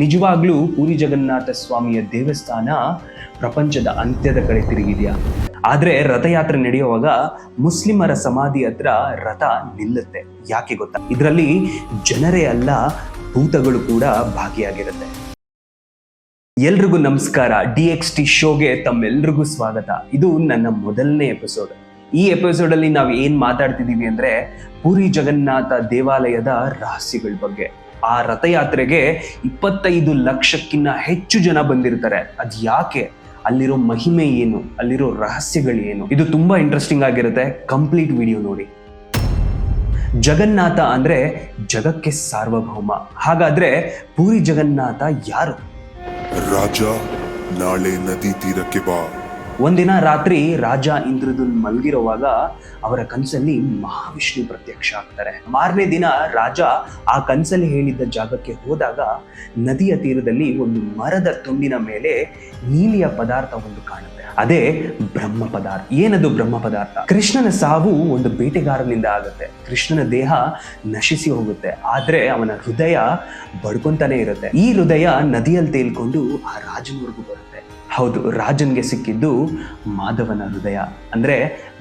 ನಿಜವಾಗ್ಲೂ ಪುರಿ ಜಗನ್ನಾಥ ಸ್ವಾಮಿಯ ದೇವಸ್ಥಾನ ಪ್ರಪಂಚದ ಅಂತ್ಯದ ಕಡೆ ತಿರುಗಿದೆಯಾ? ಆದ್ರೆ ರಥಯಾತ್ರೆ ನಡೆಯುವಾಗ ಮುಸ್ಲಿಮರ ಸಮಾಧಿ ಹತ್ರ ರಥ ನಿಲ್ಲುತ್ತೆ. ಯಾಕೆ ಗೊತ್ತಾ? ಇದರಲ್ಲಿ ಜನರೇ ಅಲ್ಲ, ಭೂತಗಳು ಕೂಡ ಭಾಗಿಯಾಗಿರುತ್ತೆ. ಎಲ್ರಿಗೂ ನಮಸ್ಕಾರ. ಡಿ ಎಕ್ಸ್ ಟಿ ಶೋಗೆ ತಮ್ಮೆಲ್ರಿಗೂ ಸ್ವಾಗತ. ಇದು ನನ್ನ ಮೊದಲನೇ ಎಪಿಸೋಡ್. ಈ ಎಪಿಸೋಡ್ ಅಲ್ಲಿ ನಾವು ಏನ್ ಮಾತಾಡ್ತಿದೀವಿ ಅಂದ್ರೆ ಪುರಿ ಜಗನ್ನಾಥ ದೇವಾಲಯದ ರಹಸ್ಯಗಳ ಬಗ್ಗೆ. ಆ ರಥಯಾತ್ರೆಗೆ ಇಪ್ಪತ್ತೈದು ಲಕ್ಷಕ್ಕಿಂತ ಹೆಚ್ಚು ಜನ ಬಂದಿರ್ತಾರೆ. ಅದ್ ಯಾಕೆ? ಅಲ್ಲಿರೋ ಮಹಿಮೆ ಏನು? ಅಲ್ಲಿರೋ ರಹಸ್ಯಗಳು ಏನು? ಇದು ತುಂಬಾ ಇಂಟ್ರೆಸ್ಟಿಂಗ್ ಆಗಿರುತ್ತೆ. ಕಂಪ್ಲೀಟ್ ವಿಡಿಯೋ ನೋಡಿ. ಜಗನ್ನಾಥ ಅಂದ್ರೆ ಜಗಕ್ಕೆ ಸಾರ್ವಭೌಮ. ಹಾಗಾದ್ರೆ ಪೂರಿ ಜಗನ್ನಾಥ ಯಾರು? ರಾಜ ನಾಳೆ ನದಿ ತೀರಕ್ಕೆ ಬಾ. ಒಂದಿನ ರಾತ್ರಿ ರಾಜ ಇಂದ್ರದುಲ್ ಮಲಗಿರುವಾಗ ಅವರ ಕನಸಲ್ಲಿ ಮಹಾವಿಷ್ಣು ಪ್ರತ್ಯಕ್ಷ ಆಗ್ತಾರೆ. ಮಾರನೇ ದಿನ ರಾಜ ಆ ಕನಸಲ್ಲಿ ಹೇಳಿದ್ದ ಜಾಗಕ್ಕೆ ಹೋದಾಗ ನದಿಯ ತೀರದಲ್ಲಿ ಒಂದು ಮರದ ತುಂಡಿನ ಮೇಲೆ ನೀಲಿಯ ಪದಾರ್ಥ ಒಂದು ಕಾಣುತ್ತೆ. ಅದೇ ಬ್ರಹ್ಮ ಪದಾರ್ಥ. ಏನದು ಬ್ರಹ್ಮ ಪದಾರ್ಥ? ಕೃಷ್ಣನ ಸಾವು ಒಂದು ಬೇಟೆಗಾರನಿಂದ ಆಗುತ್ತೆ. ಕೃಷ್ಣನ ದೇಹ ನಶಿಸಿ ಹೋಗುತ್ತೆ. ಆದ್ರೆ ಅವನ ಹೃದಯ ಬಡ್ಕೊಂತಾನೆ ಇರುತ್ತೆ. ಈ ಹೃದಯ ನದಿಯಲ್ಲಿ ತೇಲ್ಕೊಂಡು ಆ ರಾಜನವರೆಗೂ ಬರುತ್ತೆ. ಹೌದು, ರಾಜನ್ಗೆ ಸಿಕ್ಕಿದ್ದು ಮಾಧವನ ಹೃದಯ. ಅಂದ್ರೆ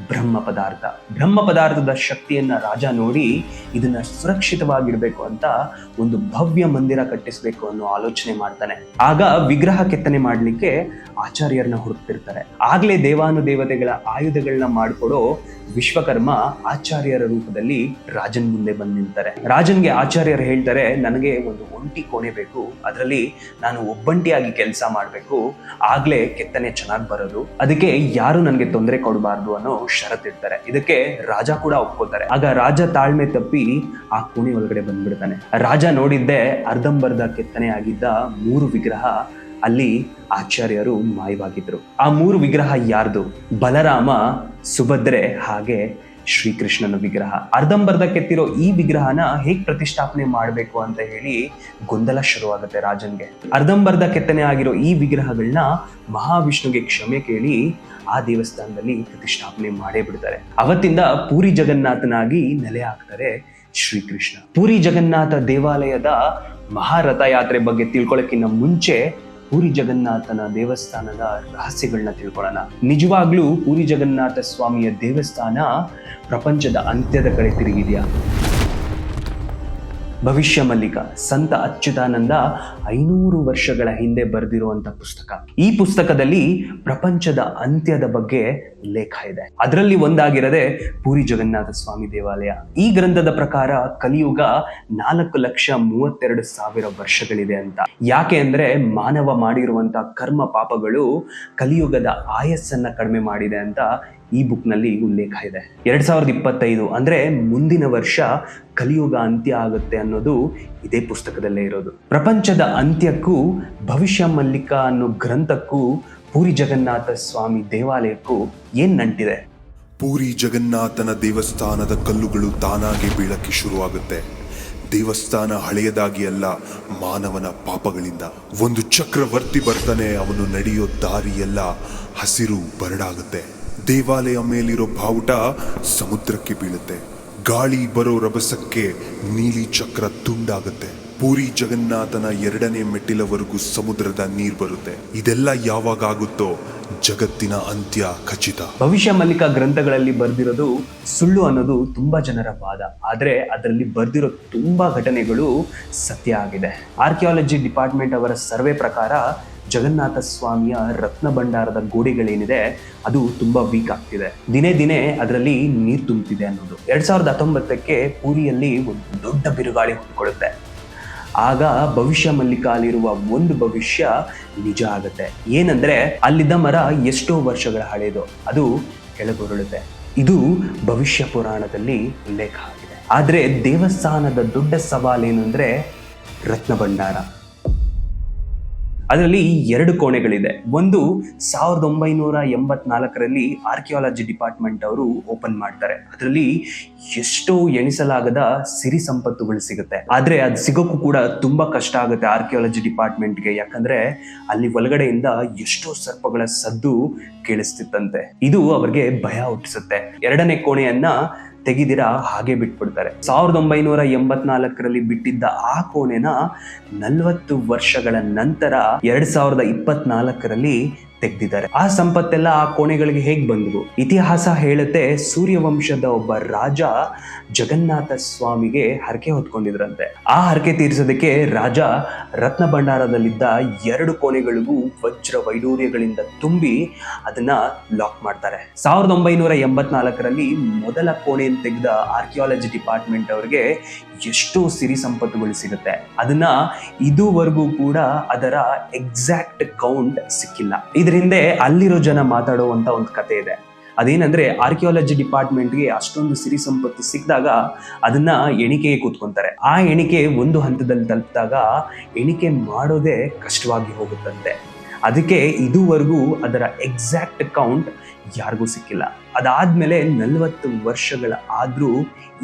ಬ್ರಹ್ಮ ಪದಾರ್ಥ. ಬ್ರಹ್ಮ ಪದಾರ್ಥದ ಶಕ್ತಿಯನ್ನ ರಾಜ ನೋಡಿ ಇದನ್ನ ಸುರಕ್ಷಿತವಾಗಿರ್ಬೇಕು ಅಂತ ಒಂದು ಭವ್ಯ ಮಂದಿರ ಕಟ್ಟಿಸ್ಬೇಕು ಅನ್ನೋ ಆಲೋಚನೆ ಮಾಡ್ತಾನೆ. ಆಗ ವಿಗ್ರಹ ಕೆತ್ತನೆ ಮಾಡ್ಲಿಕ್ಕೆ ಆಚಾರ್ಯರನ್ನ ಹುಡುಕ್ತಿರ್ತಾರೆ. ಆಗ್ಲೇ ದೇವಾನುದೇವತೆಗಳ ಆಯುಧಗಳನ್ನ ಮಾಡ್ಕೊಡೋ ವಿಶ್ವಕರ್ಮ ಆಚಾರ್ಯರ ರೂಪದಲ್ಲಿ ರಾಜನ್ ಮುಂದೆ ಬಂದು ನಿಂತಾರೆ. ರಾಜನ್ಗೆ ಆಚಾರ್ಯರು ಹೇಳ್ತಾರೆ, ನನಗೆ ಒಂದು ಒಂಟಿ ಕೋಣೆ ಬೇಕು. ಅದರಲ್ಲಿ ನಾನು ಒಬ್ಬಂಟಿಯಾಗಿ ಕೆಲಸ ಮಾಡಬೇಕು. ಆಗ್ಲೇ ಕೆತ್ತನೆ ಚೆನ್ನಾಗಿ ಬರೋದು. ಅದಕ್ಕೆ ಯಾರು ನನಗೆ ತೊಂದರೆ ಕೊಡಬಾರ್ದು ಅನ್ನೋ ಷರತ್ತಿಡ್ತಾರೆ ಇದಕ್ಕೆ ರಾಜ ಕೂಡ ಒಪ್ಕೋತಾರೆ ಆಗ ರಾಜ ತಾಳ್ಮೆ ತಪ್ಪಿ ಆ ಕೋಣೆ ಒಳಗಡೆ ಬಂದ್ಬಿಡ್ತಾನೆ. ರಾಜ ನೋಡಿದ್ದೆ ಅರ್ಧಂಬರ್ಧ ಕೆತ್ತನೆ ಆಗಿದ್ದ ಮೂರು ವಿಗ್ರಹ ಅಲ್ಲಿ ಆಚಾರ್ಯರು ಮಾಯವಾಗಿದ್ರು. ಆ ಮೂರು ವಿಗ್ರಹ ಯಾರ್ದು? ಬಲರಾಮ, ಸುಭದ್ರೆ ಹಾಗೆ ಶ್ರೀಕೃಷ್ಣನ ವಿಗ್ರಹ. ಅರ್ಧಂಬರ್ಧ ಕೆತ್ತಿರೋ ಈ ವಿಗ್ರಹನ ಹೇಗ್ ಪ್ರತಿಷ್ಠಾಪನೆ ಮಾಡಬೇಕು ಅಂತ ಹೇಳಿ ಗೊಂದಲ ಶುರುವಾಗುತ್ತೆ ರಾಜನ್ಗೆ. ಅರ್ಧಂಬರ್ಧ ಕೆತ್ತನೆ ಆಗಿರೋ ಈ ವಿಗ್ರಹಗಳನ್ನ ಮಹಾವಿಷ್ಣುಗೆ ಕ್ಷಮೆ ಕೇಳಿ ಆ ದೇವಸ್ಥಾನದಲ್ಲಿ ಪ್ರತಿಷ್ಠಾಪನೆ ಮಾಡೇ ಬಿಡ್ತಾರೆ. ಅವತ್ತಿಂದ ಪೂರಿ ಜಗನ್ನಾಥನಾಗಿ ನೆಲೆ ಹಾಕ್ತಾರೆ ಶ್ರೀಕೃಷ್ಣ. ಪೂರಿ ಜಗನ್ನಾಥ ದೇವಾಲಯದ ಮಹಾರಥ ಯಾತ್ರೆ ಬಗ್ಗೆ ತಿಳ್ಕೊಳ್ಳೋಕ್ಕಿಂತ ಮುಂಚೆ ಪೂರಿ ಜಗನ್ನಾಥನ ದೇವಸ್ಥಾನದ ರಹಸ್ಯಗಳನ್ನ ತಿಳ್ಕೊಳ್ಳೋಣ. ನಿಜವಾಗ್ಲೂ ಪೂರಿ ಜಗನ್ನಾಥ ಸ್ವಾಮಿಯ ದೇವಸ್ಥಾನ ಪ್ರಪಂಚದ ಅಂತ್ಯದ ಕಡೆ ತಿರುಗಿದೆಯಾ? ಭವಿಷ್ಯ ಮಲ್ಲಿಕ, ಸಂತ ಅಚ್ಯುತಾನಂದ ಐನೂರು ವರ್ಷಗಳ ಹಿಂದೆ ಬರೆದಿರುವಂತ ಪುಸ್ತಕ. ಈ ಪುಸ್ತಕದಲ್ಲಿ ಪ್ರಪಂಚದ ಅಂತ್ಯದ ಬಗ್ಗೆ ಲೇಖ ಇದೆ. ಅದರಲ್ಲಿ ಒಂದಾಗಿರದೆ ಪೂರಿ ಜಗನ್ನಾಥ ಸ್ವಾಮಿ ದೇವಾಲಯ. ಈ ಗ್ರಂಥದ ಪ್ರಕಾರ ಕಲಿಯುಗ ನಾಲ್ಕು ಲಕ್ಷ ಮೂವತ್ತೆರಡು ಸಾವಿರ ವರ್ಷಗಳಿದೆ ಅಂತ. ಯಾಕೆ ಅಂದ್ರೆ ಮಾನವ ಮಾಡಿರುವಂತ ಕರ್ಮ ಪಾಪಗಳು ಕಲಿಯುಗದ ಆಯಸ್ಸನ್ನ ಕಡಿಮೆ ಮಾಡಿದೆ ಅಂತ ಈ ಬುಕ್ನಲ್ಲಿ ಉಲ್ಲೇಖ ಇದೆ. ಎರಡ್ ಸಾವಿರದ ಇಪ್ಪತ್ತೈದು ಅಂದ್ರೆ ಮುಂದಿನ ವರ್ಷ ಕಲಿಯುಗ ಅಂತ್ಯ ಆಗುತ್ತೆ ಅನ್ನೋದು ಇದೇ ಪುಸ್ತಕದಲ್ಲೇ ಇರೋದು. ಪ್ರಪಂಚದ ಅಂತ್ಯಕ್ಕೂ ಭವಿಷ್ಯ ಮಲ್ಲಿಕ ಅನ್ನೋ ಗ್ರಂಥಕ್ಕೂ ಪೂರಿ ಜಗನ್ನಾಥ ಸ್ವಾಮಿ ದೇವಾಲಯಕ್ಕೂ ಏನ್ ನಂಟಿದೆ? ಪೂರಿ ಜಗನ್ನಾಥನ ದೇವಸ್ಥಾನದ ಕಲ್ಲುಗಳು ತಾನಾಗಿ ಬೀಳಕ್ಕೆ ಶುರುವಾಗುತ್ತೆ. ದೇವಸ್ಥಾನ ಹಳೆಯದಾಗಿ ಅಲ್ಲ, ಮಾನವನ ಪಾಪಗಳಿಂದ. ಒಂದು ಚಕ್ರವರ್ತಿ ಬರ್ತಾನೆ, ಅವನು ನಡೆಯೋ ದಾರಿಯೆಲ್ಲ ಹಸಿರು ಬರಡಾಗುತ್ತೆ. ದೇವಾಲಯ ಮೇಲಿರೋ ಬಾವುಟ ಸಮುದ್ರಕ್ಕೆ ಬೀಳುತ್ತೆ. ಗಾಳಿ ಬರೋ ರಭಸಕ್ಕೆ ನೀಲಿ ಚಕ್ರ ತುಂಡಾಗುತ್ತೆ. ಪೂರಿ ಜಗನ್ನಾಥನ ಎರಡನೇ ಮೆಟ್ಟಿಲವರೆಗೂ ಸಮುದ್ರದ ನೀರು ಬರುತ್ತೆ. ಇದೆಲ್ಲ ಯಾವಾಗ ಆಗುತ್ತೋ ಜಗತ್ತಿನ ಅಂತ್ಯ ಖಚಿತ. ಭವಿಷ್ಯ ಮಲ್ಲಿಕ ಗ್ರಂಥಗಳಲ್ಲಿ ಬರೆದಿರೋದು ಸುಳ್ಳು ಅನ್ನೋದು ತುಂಬಾ ಜನರ ವಾದ. ಆದ್ರೆ ಅದರಲ್ಲಿ ಬರೆದಿರೋ ತುಂಬಾ ಘಟನೆಗಳು ಸತ್ಯ ಆಗಿದೆ. ಆರ್ಕಿಯಾಲಜಿ ಡಿಪಾರ್ಟ್ಮೆಂಟ್ ಅವರ ಸರ್ವೆ ಪ್ರಕಾರ ಜಗನ್ನಾಥ ಸ್ವಾಮಿಯ ರತ್ನ ಭಂಡಾರದ ಗೋಡೆಗಳೇನಿದೆ, ಅದು ತುಂಬಾ ವೀಕ್ ಆಗ್ತಿದೆ. ದಿನೇ ದಿನೇ ಅದರಲ್ಲಿ ನೀರು ತುಂಬುತ್ತಿದೆ ಅನ್ನೋದು. ಎರಡ್ ಸಾವಿರದ ಹತ್ತೊಂಬತ್ತಕ್ಕೆ ಪೂರಿಯಲ್ಲಿ ಒಂದು ದೊಡ್ಡ ಬಿರುಗಾಳಿ ಹೊಂದ್ಕೊಳ್ಳುತ್ತೆ ಆಗ ಭವಿಷ್ಯ ಮಲ್ಲಿಕಾಲಿರುವ ಒಂದು ಭವಿಷ್ಯ ನಿಜ ಆಗುತ್ತೆ. ಏನಂದ್ರೆ, ಅಲ್ಲಿದ್ದ ಮರ ಎಷ್ಟೋ ವರ್ಷಗಳ ಹಳೆಯದು ಅದು ಕೆಳಗುರುಳುತ್ತೆ. ಇದು ಭವಿಷ್ಯ ಪುರಾಣದಲ್ಲಿ ಉಲ್ಲೇಖ ಆಗಿದೆ. ಆದ್ರೆ ದೇವಸ್ಥಾನದ ದೊಡ್ಡ ಸವಾಲೇನು ಏನಂದ್ರೆ ರತ್ನ ಭಂಡಾರ. ಅದರಲ್ಲಿ ಎರಡು ಕೋಣೆಗಳಿದೆ. ಒಂದು ಸಾವಿರದ ಒಂಬೈನೂರ ಎಂಬತ್ನಾಲ್ಕರಲ್ಲಿ ಆರ್ಕಿಯಾಲಜಿ ಡಿಪಾರ್ಟ್ಮೆಂಟ್ ಅವರು ಓಪನ್ ಮಾಡ್ತಾರೆ. ಅದರಲ್ಲಿ ಎಷ್ಟೋ ಎಣಿಸಲಾಗದ ಸಿರಿ ಸಂಪತ್ತುಗಳು ಸಿಗುತ್ತೆ. ಆದರೆ ಅದು ಸಿಗೋಕ್ಕೂ ಕೂಡ ತುಂಬಾ ಕಷ್ಟ ಆಗುತ್ತೆ ಆರ್ಕಿಯಾಲಜಿ ಡಿಪಾರ್ಟ್ಮೆಂಟ್ಗೆ ಯಾಕಂದ್ರೆ ಅಲ್ಲಿ ಒಳಗಡೆಯಿಂದ ಎಷ್ಟೋ ಸರ್ಪಗಳ ಸದ್ದು ಕೇಳಿಸ್ತಿತ್ತಂತೆ. ಇದು ಅವ್ರಿಗೆ ಭಯ ಹುಟ್ಟಿಸುತ್ತೆ. ಎರಡನೇ ಕೋಣೆಯನ್ನ ತೆಗಿದಿರ ಹಾಗೆ ಬಿಟ್ಬಿಡ್ತಾರೆ. ಸಾವಿರದ ಒಂಬೈನೂರ ಎಂಬತ್ನಾಲ್ಕರಲ್ಲಿ ಬಿಟ್ಟಿದ್ದ ಆ ಕೋಣೆನ ನಲ್ವತ್ತು ವರ್ಷಗಳ ನಂತರ ಎರಡ್ ಸಾವಿರದ ಇಪ್ಪತ್ನಾಲ್ಕರಲ್ಲಿ ತೆಗ್ದಿದ್ದಾರೆ. ಆ ಸಂಪತ್ತೆಲ್ಲ ಆ ಕೋಣೆಗಳಿಗೆ ಹೇಗ್ ಬಂದವು? ಇತಿಹಾಸ ಹೇಳುತ್ತೆ ಸೂರ್ಯವಂಶದ ಒಬ್ಬ ರಾಜ ಜಗನ್ನಾಥ ಸ್ವಾಮಿಗೆ ಹರಕೆ ಹೊತ್ಕೊಂಡಿದ್ರಂತೆ. ಆ ಹರಕೆ ತೀರಿಸೋದಕ್ಕೆ ರಾಜ ರತ್ನ ಭಂಡಾರದಲ್ಲಿದ್ದ ಎರಡು ಕೋಣೆಗಳಿಗೂ ವಜ್ರ ವೈಡೂರ್ಯಗಳಿಂದ ತುಂಬಿ ಅದನ್ನ ಲಾಕ್ ಮಾಡ್ತಾರೆ. ಸಾವಿರದ ಒಂಬೈನೂರ ಎಂಬತ್ನಾಲ್ಕರಲ್ಲಿ ಮೊದಲ ಕೋಣೆಯನ್ನು ತೆಗೆದ ಆರ್ಕಿಯಾಲಜಿ ಡಿಪಾರ್ಟ್ಮೆಂಟ್ ಅವರಿಗೆ ಎಷ್ಟೋ ಸಿರಿ ಸಂಪತ್ತುಗಳು ಸಿಗುತ್ತೆ. ಅದನ್ನ ಇದುವರೆಗೂ ಕೂಡ ಅದರ ಎಕ್ಸಾಕ್ಟ್ ಕೌಂಟ್ ಸಿಕ್ಕಿಲ್ಲ. ಇದ್ರ ಅಲ್ಲಿರೋ ಜನ ಮಾತಾಡುವಂತ ಒಂದು ಕತೆ ಇದೆ. ಅದೇನಂದ್ರೆ ಆರ್ಕಿಯಾಲಜಿ ಡಿಪಾರ್ಟ್ಮೆಂಟ್ಗೆ ಅಷ್ಟೊಂದು ಸಿರಿ ಸಂಪತ್ತು ಸಿಕ್ಕಿದಾಗ ಅದನ್ನ ಎಣಿಕೆಗೆ ಕೂತ್ಕೊಂತಾರೆ. ಆ ಎಣಿಕೆ ಒಂದು ಹಂತದಲ್ಲಿ ತಲುಪಿದಾಗ ಎಣಿಕೆ ಮಾಡೋದೇ ಕಷ್ಟವಾಗಿ ಹೋಗುತ್ತಂತೆ. ಅದಕ್ಕೆ ಇದುವರೆಗೂ ಅದರ ಎಕ್ಸಾಕ್ಟ್ ಕೌಂಟ್ ಯಾರಿಗೂ ಸಿಕ್ಕಿಲ್ಲ. ಅದಾದ್ಮೇಲೆ ನಲ್ವತ್ತು ವರ್ಷಗಳ ಆದ್ರೂ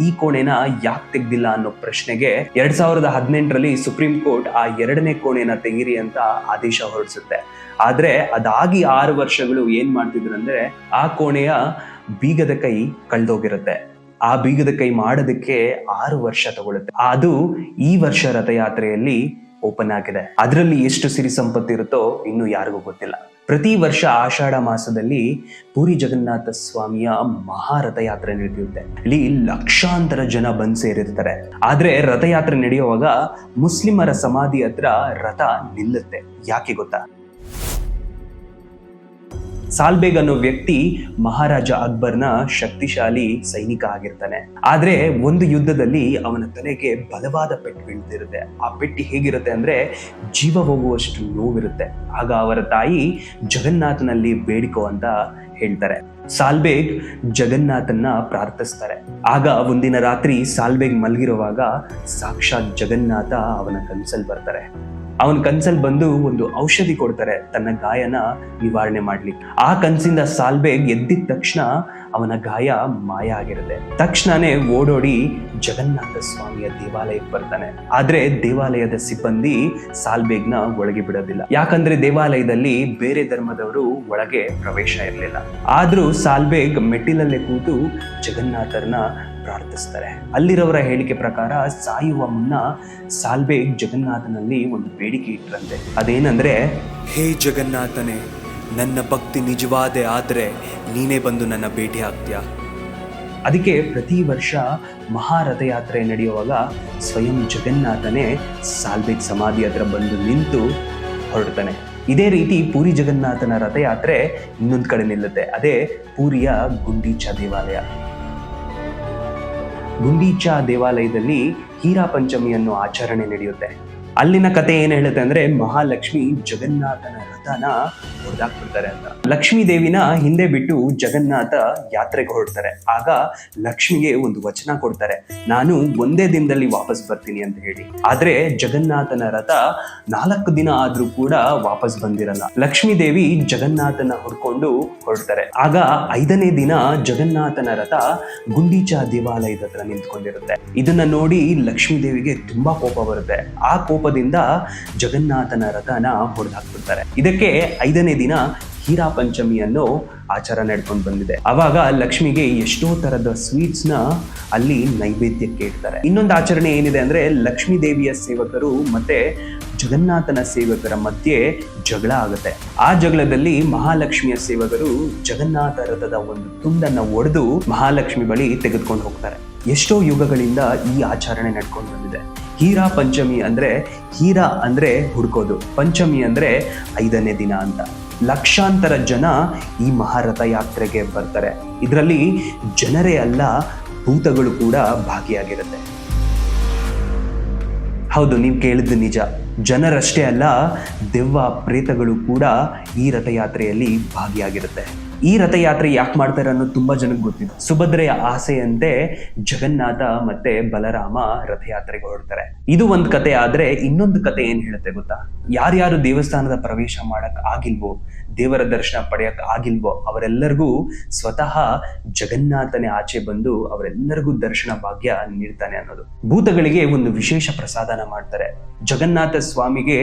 ಈ ಕೋಣೆನ ಯಾಕೆ ತೆಗ್ದಿಲ್ಲ ಅನ್ನೋ ಪ್ರಶ್ನೆಗೆ ಎರಡ್ ಸಾವಿರದ ಹದಿನೆಂಟರಲ್ಲಿ ಸುಪ್ರೀಂ ಕೋರ್ಟ್ ಆ ಎರಡನೇ ಕೋಣೆನ ತೆಗೀರಿ ಅಂತ ಆದೇಶ ಹೊರಡಿಸುತ್ತೆ. ಆದ್ರೆ ಅದಾಗಿ ಆರು ವರ್ಷಗಳು ಏನ್ ಮಾಡ್ತಿದ್ರು ಅಂದ್ರೆ ಆ ಕೋಣೆಯ ಬೀಗದ ಕೈ ಕಳ್ದೋಗಿರುತ್ತೆ. ಆ ಬೀಗದ ಕೈ ಮಾಡೋದಕ್ಕೆ ಆರು ವರ್ಷ ತಗೊಳುತ್ತೆ. ಅದು ಈ ವರ್ಷ ರಥಯಾತ್ರೆಯಲ್ಲಿ ಓಪನ್ ಆಗಿದೆ. ಅದರಲ್ಲಿ ಎಷ್ಟು ಸಿರಿ ಸಂಪತ್ತಿರುತ್ತೋ ಇನ್ನು ಯಾರಿಗೂ ಗೊತ್ತಿಲ್ಲ. ಪ್ರತಿ ವರ್ಷ ಆಷಾಢ ಮಾಸದಲ್ಲಿ ಪೂರಿ ಜಗನ್ನಾಥ ಸ್ವಾಮಿಯ ಮಹಾರಥಯಾತ್ರೆ ನಡೆಯುತ್ತೆ. ಇಲ್ಲಿ ಲಕ್ಷಾಂತರ ಜನ ಬಂದು ಸೇರಿರ್ತಾರೆ. ಆದ್ರೆ ರಥಯಾತ್ರೆ ನಡೆಯುವಾಗ ಮುಸ್ಲಿಮರ ಸಮಾಧಿ ಹತ್ರ ರಥ ನಿಲ್ಲುತ್ತೆ. ಯಾಕೆ ಗೊತ್ತಾ? ಸಾಲ್ಬೇಗ್ ಅನ್ನೋ ವ್ಯಕ್ತಿ ಮಹಾರಾಜ ಅಕ್ಬರ್ನ ಶಕ್ತಿಶಾಲಿ ಸೈನಿಕ ಆಗಿರ್ತಾನೆ. ಆದ್ರೆ ಒಂದು ಯುದ್ಧದಲ್ಲಿ ಅವನ ತಲೆಗೆ ಬಲವಾದ ಪೆಟ್ಟು ಬೀಳ್ತಿರುತ್ತೆ. ಆ ಪೆಟ್ಟಿ ಹೇಗಿರುತ್ತೆ ಅಂದ್ರೆ ಜೀವ ಹೋಗುವಷ್ಟು ನೋವಿರುತ್ತೆ. ಆಗ ಅವರ ತಾಯಿ ಜಗನ್ನಾಥನಲ್ಲಿ ಬೇಡಿಕೋ ಅಂತ ಹೇಳ್ತಾರೆ. ಸಾಲ್ಬೇಗ್ ಜಗನ್ನಾಥನ್ನ ಪ್ರಾರ್ಥಿಸ್ತಾರೆ. ಆಗ ಒಂದಿನ ರಾತ್ರಿ ಸಾಲ್ಬೇಗ್ ಮಲಗಿರುವಾಗ ಸಾಕ್ಷಾತ್ ಜಗನ್ನಾಥ ಅವನ ಕನಸಲ್ಲಿ ಬರ್ತಾರೆ. ಅವನ ಕನ್ಸಲ್ ಬಂದು ಒಂದು ಔಷಧಿ ಕೊಡ್ತಾರೆ, ತನ್ನ ಗಾಯನ ನಿವಾರಣೆ ಮಾಡ್ಲಿ. ಆ ಕನ್ಸಿಂದ ಸಾಲ್ಬೇಗ್ ಎದ್ದಿದ ತಕ್ಷಣ ಅವನ ಗಾಯ ಮಾಯ ಆಗಿರುತ್ತೆ. ತಕ್ಷಣನೇ ಓಡೋಡಿ ಜಗನ್ನಾಥ ಸ್ವಾಮಿಯ ದೇವಾಲಯಕ್ಕೆ ಬರ್ತಾನೆ. ಆದ್ರೆ ದೇವಾಲಯದ ಸಿಬ್ಬಂದಿ ಸಾಲ್ಬೇಗ್ನ ಒಳಗೆ ಬಿಡೋದಿಲ್ಲ. ಯಾಕಂದ್ರೆ ದೇವಾಲಯದಲ್ಲಿ ಬೇರೆ ಧರ್ಮದವರು ಒಳಗೆ ಪ್ರವೇಶ ಇರಲಿಲ್ಲ. ಆದ್ರೂ ಸಾಲ್ಬೇಗ್ ಮೆಟ್ಟಿಲಲ್ಲೇ ಕೂತು ಜಗನ್ನಾಥರನ್ನ ಪ್ರಾರ್ಥಿಸ್ತಾರೆ. ಅಲ್ಲಿರೋರ ಹೇಳಿಕೆ ಪ್ರಕಾರ ಸಾಯುವ ಮುನ್ನ ಸಾಲ್ಬೆ ಜಗನ್ನಾಥನಲ್ಲಿ ಒಂದು ಬೇಡಿಕೆ ಇಟ್ಟರಂತೆ ಅದೇನಂದ್ರೆ ಹೇ ಜಗನ್ನಾಥನೇ ನನ್ನ ಭಕ್ತಿ ನಿಜವಾದೆ ಆದರೆ ನೀನೇ ಬಂದು ನನ್ನ ಭೇಟಿ ಆಗ್ತೀಯಾ? ಅದಕ್ಕೆ ಪ್ರತಿ ವರ್ಷ ಮಹಾರಥಯಾತ್ರೆ ನಡೆಯುವಾಗ ಸ್ವಯಂ ಜಗನ್ನಾಥನೇ ಸಾಲ್ಬೇಗ್ ಸಮಾಧಿ ಹತ್ರ ಬಂದು ನಿಂತು ಹೊರಡ್ತಾನೆ. ಇದೇ ರೀತಿ ಪೂರಿ ಜಗನ್ನಾಥನ ರಥಯಾತ್ರೆ ಇನ್ನೊಂದು ಕಡೆ ನಿಲ್ಲುತ್ತೆ. ಅದೇ ಪೂರಿಯ ಗುಂಡೀಚ ದೇವಾಲಯ. ಗುಂಡೀಚ ದೇವಾಲಯದಲ್ಲಿ ಹೀರಾ ಪಂಚಮಿಯನ್ನು ಆಚರಣೆ ನಡೆಯುತ್ತೆ. ಅಲ್ಲಿನ ಕತೆ ಏನು ಹೇಳುತ್ತೆ ಅಂದ್ರೆ ಮಹಾಲಕ್ಷ್ಮಿ ಜಗನ್ನಾಥನ ರಥನ ಹೊರದಾಕ್ಬಿಡ್ತಾರೆ ಅಂತ. ಲಕ್ಷ್ಮೀ ದೇವಿನ ಹಿಂದೆ ಬಿಟ್ಟು ಜಗನ್ನಾಥ ಯಾತ್ರೆಗೆ ಹೊರಡ್ತಾರೆ. ಆಗ ಲಕ್ಷ್ಮಿಗೆ ಒಂದು ವಚನ ಕೊಡ್ತಾರೆ. ನಾನು ಒಂದೇ ದಿನದಲ್ಲಿ ವಾಪಸ್ ಬರ್ತೀನಿ ಅಂತ ಹೇಳಿ. ಆದ್ರೆ ಜಗನ್ನಾಥನ ರಥ ನಾಲ್ಕು ದಿನ ಆದ್ರೂ ಕೂಡ ವಾಪಸ್ ಬಂದಿರಲ್ಲ. ಲಕ್ಷ್ಮೀ ದೇವಿ ಜಗನ್ನಾಥನ ಹೊಡ್ಕೊಂಡು ಹೊರಡ್ತಾರೆ. ಆಗ ಐದನೇ ದಿನ ಜಗನ್ನಾಥನ ರಥ ಗುಂಡೀಚ ದೇವಾಲಯದ ಹತ್ರ ನಿಂತ್ಕೊಂಡಿರುತ್ತೆ. ಇದನ್ನ ನೋಡಿ ಲಕ್ಷ್ಮೀ ದೇವಿಗೆ ತುಂಬಾ ಕೋಪ ಬರುತ್ತೆ. ಆ ಕೋಪದಿಂದ ಜಗನ್ನಾಥನ ರಥನ ಹೊಡೆದಾಕ್ಬಿಡ್ತಾರೆ ಇದಕ್ಕೆ ಐದನೇ ದಿನ ಹೀರಾ ಪಂಚಮಿ ಅನ್ನೋ ಆಚಾರ ನಡ್ಕೊಂಡು ಬಂದಿದೆ. ಅವಾಗ ಲಕ್ಷ್ಮಿಗೆ ಎಷ್ಟೋ ತರದ ಸ್ವೀಟ್ಸ್ನ ಅಲ್ಲಿ ನೈವೇದ್ಯಕ್ಕೆ ಇಡ್ತಾರೆ. ಇನ್ನೊಂದು ಆಚರಣೆ ಏನಿದೆ ಅಂದ್ರೆ ಲಕ್ಷ್ಮೀ ದೇವಿಯ ಸೇವಕರು ಮತ್ತೆ ಜಗನ್ನಾಥನ ಸೇವಕರ ಮಧ್ಯೆ ಜಗಳ ಆಗುತ್ತೆ. ಆ ಜಗಳದಲ್ಲಿ ಮಹಾಲಕ್ಷ್ಮಿಯ ಸೇವಕರು ಜಗನ್ನಾಥ ರಥದ ಒಂದು ತುಂಡನ್ನ ಒಡೆದು ಮಹಾಲಕ್ಷ್ಮಿ ಬಳಿ ತೆಗೆದುಕೊಂಡು ಹೋಗ್ತಾರೆ. ಎಷ್ಟೋ ಯುಗಗಳಿಂದ ಈ ಆಚರಣೆ ನಡ್ಕೊಂಡು ಬಂದಿದೆ. ಹೀರಾ ಪಂಚಮಿ ಅಂದ್ರೆ ಹೀರಾ ಅಂದ್ರೆ ಹುಡ್ಕೋದು. ಪಂಚಮಿ ಅಂದ್ರೆ ಐದನೇ ದಿನ ಅಂತ. ಲಕ್ಷಾಂತರ ಜನ ಈ ಮಹಾರಥ ಯಾತ್ರೆಗೆ ಬರ್ತಾರೆ. ಇದರಲ್ಲಿ ಜನರೇ ಅಲ್ಲ, ಭೂತಗಳು ಕೂಡ ಭಾಗಿಯಾಗಿರುತ್ತೆ. ಹೌದು, ನೀವು ಕೇಳಿದ್ದು ನಿಜ. ಜನರಷ್ಟೇ ಅಲ್ಲ, ದೆವ್ವ, ಪ್ರೇತಗಳು ಕೂಡ ಈ ರಥಯಾತ್ರೆಯಲ್ಲಿ ಭಾಗಿಯಾಗಿರುತ್ತೆ. ಈ ರಥಯಾತ್ರೆ ಯಾಕೆ ಮಾಡ್ತಾರೆ ಅನ್ನೋದು ತುಂಬಾ ಜನಕ್ಕೆ ಗೊತ್ತಿದೆ. ಸುಭದ್ರೆಯ ಆಸೆಯಂತೆ ಜಗನ್ನಾಥ ಮತ್ತೆ ಬಲರಾಮ ರಥಯಾತ್ರೆಗೆ ಹೊರಡ್ತಾರೆ. ಇದು ಒಂದು ಕತೆ, ಆದ್ರೆ ಇನ್ನೊಂದು ಕತೆ ಏನ್ ಹೇಳುತ್ತೆ ಗೊತ್ತಾ? ಯಾರ್ಯಾರು ದೇವಸ್ಥಾನದ ಪ್ರವೇಶ ಮಾಡಕ್ ಆಗಿಲ್ವೋ ದೇವರ ದರ್ಶನ ಪಡೆಯಕ್ ಆಗಿಲ್ವೋ ಅವರೆಲ್ಲರಿಗೂ ಸ್ವತಃ ಜಗನ್ನಾಥನೇ ಆಚೆ ಬಂದು ಅವರೆಲ್ಲರಿಗೂ ದರ್ಶನ ಭಾಗ್ಯ ನೀಡ್ತಾನೆ ಅನ್ನೋದು. ಭೂತಗಳಿಗೆ ಒಂದು ವಿಶೇಷ ಪ್ರಸಾದನ ಮಾಡ್ತಾರೆ. ಜಗನ್ನಾಥ ಸ್ವಾಮಿಗೆ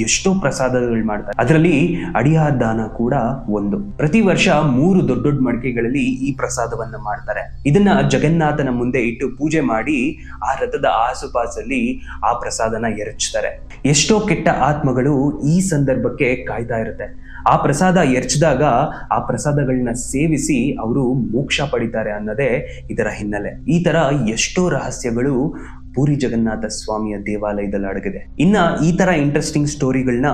ಎಷ್ಟೋ ಪ್ರಸಾದಗಳು ಮಾಡ್ತಾರೆ. ಅದರಲ್ಲಿ ಅಡಿಯ ದಾನ ಕೂಡ ಒಂದು. ಪ್ರತಿ ವರ್ಷ ಮೂರು ದೊಡ್ಡ ದೊಡ್ಡ ಮಡಿಕೆಗಳಲ್ಲಿ ಈ ಪ್ರಸಾದವನ್ನ ಮಾಡ್ತಾರೆ. ಇದನ್ನ ಜಗನ್ನಾಥನ ಮುಂದೆ ಇಟ್ಟು ಪೂಜೆ ಮಾಡಿ ಆ ರಥದ ಆಸುಪಾಸಲ್ಲಿ ಆ ಪ್ರಸಾದನ ಎರಚ್ತಾರೆ. ಎಷ್ಟೋ ಕೆಟ್ಟ ಆತ್ಮಗಳು ಈ ಸಂದರ್ಭಕ್ಕೆ ಕಾಯ್ತಾ ಇರುತ್ತೆ. ಆ ಪ್ರಸಾದ ಎರಚಿದಾಗ ಆ ಪ್ರಸಾದಗಳನ್ನ ಸೇವಿಸಿ ಅವರು ಮೋಕ್ಷ ಪಡಿತಾರೆ ಅನ್ನೋದೇ ಇದರ ಹಿನ್ನೆಲೆ. ಈ ತರ ಎಷ್ಟೋ ರಹಸ್ಯಗಳು ಪೂರಿ ಜಗನ್ನಾಥ ಸ್ವಾಮಿಯ ದೇವಾಲಯದಲ್ಲಿ ಅಡಗಿದೆ. ಇನ್ನ ಈ ತರ ಇಂಟ್ರೆಸ್ಟಿಂಗ್ ಸ್ಟೋರಿಗಳನ್ನ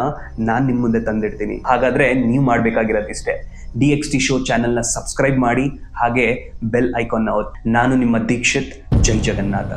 ನಾನು ನಿಮ್ಮ ಮುಂದೆ ತಂದಿಡ್ತೀನಿ. ಹಾಗಾದ್ರೆ ನೀವು ಮಾಡ್ಬೇಕಾಗಿರೋದಿಷ್ಟೇ. ಡಿ ಎಕ್ಸ್ ಟಿ ಶೋ ಚಾನೆಲ್ನ ಸಬ್ಸ್ಕ್ರೈಬ್ ಮಾಡಿ, ಹಾಗೆ ಬೆಲ್ ಐಕಾನ್ ಒತ್ತಿ. ನಾನು ನಿಮ್ಮ ದೀಕ್ಷಿತ್. ಜೈ ಜಗನ್ನಾಥ.